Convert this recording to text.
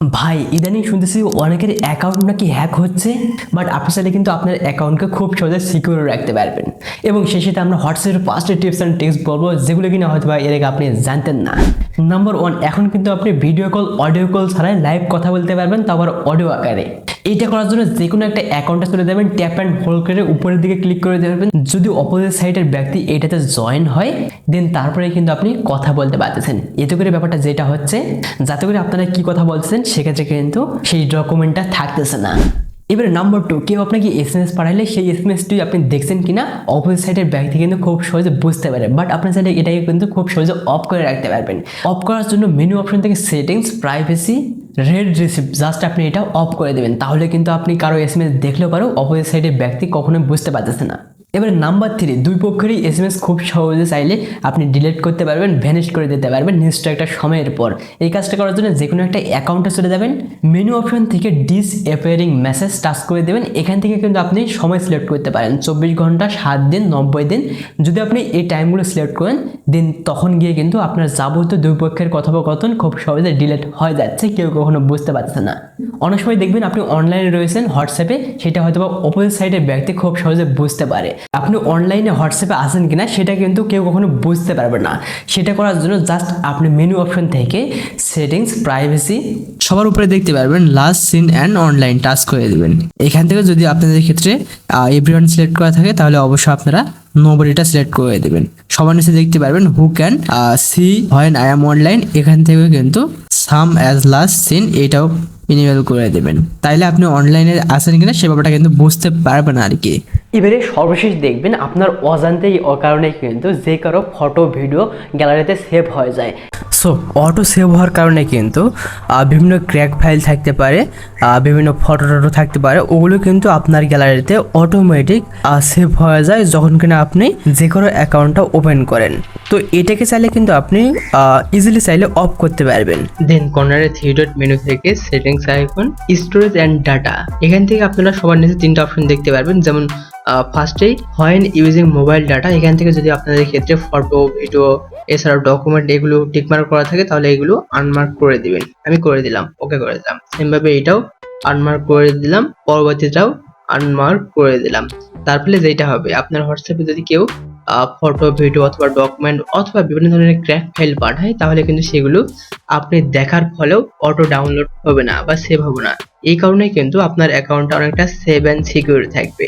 ভাই, ইদানিং শুনতেছি অনেকের অ্যাকাউন্ট নাকি হ্যাক হচ্ছে বাট আপনি চাইলে কিন্তু আপনার অ্যাকাউন্টকে খুব সহজে সিকিউর রাখতে পারবেন। এবং সেই সাথে আমরা হোয়াটসঅ্যাপের পাঁচটি টিপস অ্যান্ড টিপস বলব, যেগুলো কিনা হয়তো বা এর আগে আপনি জানতেন না। নাম্বার ওয়ান এখন কিন্তু আপনি ভিডিও কল অডিও কল ছাড়াই লাইভ কথা বলতে পারবেন তারপর অডিও আকারে। এইটা করার জন্য যে কোনো একটা অ্যাকাউন্টে চলে যাবেন ট্যাপ অ্যান্ড হোল্ড করে উপরের দিকে ক্লিক করে দেবেন যদি অপোজিট সাইডের ব্যক্তি এটাতে জয়েন হয় দেন তারপরে কিন্তু আপনি কথা বলতে পারতেছেন এতে করে ব্যাপারটা যেটা হচ্ছে, যাতে করে আপনারা কি কথা বলছেন সেক্ষেত্রে কিন্তু সেই ডকুমেন্টটা থাকতেছে না। এবারে নাম্বার টু কেউ আপনাকে এস এম এস পাঠাইলে সেই এস এম এসটি আপনি দেখছেন কিনা অপোজিট সাইডের ব্যক্তি কিন্তু খুব সহজে বুঝতে পারে বাট আপনার চাইলে এটাকে কিন্তু খুব সহজে অফ করে রাখতে পারবেন। অফ করার জন্য মেনু অপশন থেকে settings privacy read receipt just আপনি এটা অফ করে দেবেন। তাহলে কিন্তু আপনি কারও এস এম এস দেখলেও কারও অপোজিট সাইডের ব্যক্তি কখনোই বুঝতে পারতেছে না। এবার নাম্বার থ্রি দুই পক্ষেরই এস এম এস খুব সহজে চাইলে আপনি ডিলিট করতে পারবেন ভ্যানিশ করে দিতে পারবেন নির্দিষ্ট একটা সময়ের পর। এই কাজটা করার জন্য যে কোনো একটা অ্যাকাউন্টে চলে যাবেন মেনু অপশন থেকে ডিস অ্যাপিয়ারিং মেসেজ টাচ করে দেবেন, এখান থেকে কিন্তু আপনি সময় সিলেক্ট করতে পারেন, চব্বিশ ঘণ্টা, সাত দিন, নব্বই দিন। যদি আপনি এই টাইমগুলো সিলেক্ট করেন দেন তখন গিয়ে কিন্তু আপনার যাবতীয় দুই পক্ষের কথোপকথন খুব সহজে ডিলিট হয়ে যাচ্ছে, কেউ কখনো বুঝতে পারছে না। অনেক সময় দেখবেন আপনি অনলাইনে রয়েছেন হোয়াটসঅ্যাপে সেটা হয়তো বা অপোজিট সাইডের ব্যক্তি খুব সহজে বুঝতে পারে। আপনি অনলাইনে হোয়াটসঅ্যাপে আসেন কিনা সেটা কিন্তু কেউ কখনো বুঝতে পারবে না। সেটা করার জন্য জাস্ট আপনি মেনু অপশন থেকে সেটিংস প্রাইভেসি সবার উপরে দেখতে পারবেন। Last seen and online touch করে দেবেন। এখান থেকে যদি আপনাদের ক্ষেত্রে এভরিওয়ান সিলেক্ট করা থাকে, তাহলে অবশ্যই আপনারা নোবডিটা সিলেক্ট করে দেবেন। সবার নিচে দেখতে পারবেন who can see when I am online এখান থেকে কিন্তু সাম অ্যাজ লাস্ট সিন এটাও ইনেবল করে দেবেন। তাইলে আপনি অনলাইনে আসেন কিনা সে ব্যাপারটা কিন্তু বুঝতে পারবেন আর কি। এবারে সর্বশেষ দেখবেন আপনার অজান্তেই অকারণে কিন্তু যে কারও ফটো ভিডিও গ্যালারিতে সেভ হয়ে যায়। সো অটো সেভ হওয়ার কারণে কিন্তু বিভিন্ন ক্র্যাক ফাইল থাকতে পারে বিভিন্ন ফটো টটো থাকতে পারে, ওগুলো কিন্তু আপনার গ্যালারিতে অটোমেটিক সেভ হয়ে যায় যখন কিনা আপনি যে কোনো অ্যাকাউন্টটা ওপেন করেন। তো এটাকে চাইলে কিন্তু আপনি ইজিলি চাইলে অফ করতে পারবেন। দেন কর্নারে থ্রি ডট মেনু থেকে settings icon storage and data এখান থেকে আপনারা সবার নিচে তিনটা অপশন দেখতে পারবেন, যেমন ফার্স্টেই হোয়েন ইউজিং মোবাইল ডাটা এখান থেকে যদি আপনাদের ক্ষেত্রে ফটো ভিডিও এছাড়াও ডকুমেন্ট এগুলো টিকমার্ক করা থাকে, তাহলে এগুলো আনমার্ক করে দিবেন। আমি করে দিলাম ওকে করে দিলাম। সেমভাবে এটাও আনমার্ক করে দিলাম, পরবর্তীটাও আনমার্ক করে দিলাম। তার ফলে যেটা হবে, আপনার হোয়াটসঅ্যাপে যদি কেউ ফটো ভিডিও অথবা ডকুমেন্ট অথবা বিভিন্ন ধরনের ক্র্যাক ফাইল পাঠায়, তাহলে কিন্তু সেগুলো আপনি দেখার ফলেও অটো ডাউনলোড হবে না বা সেভ হবে না। এই কারণে কিন্তু আপনার অ্যাকাউন্টটা অনেকটা সেভ অ্যান্ড সিকিউর থাকবে।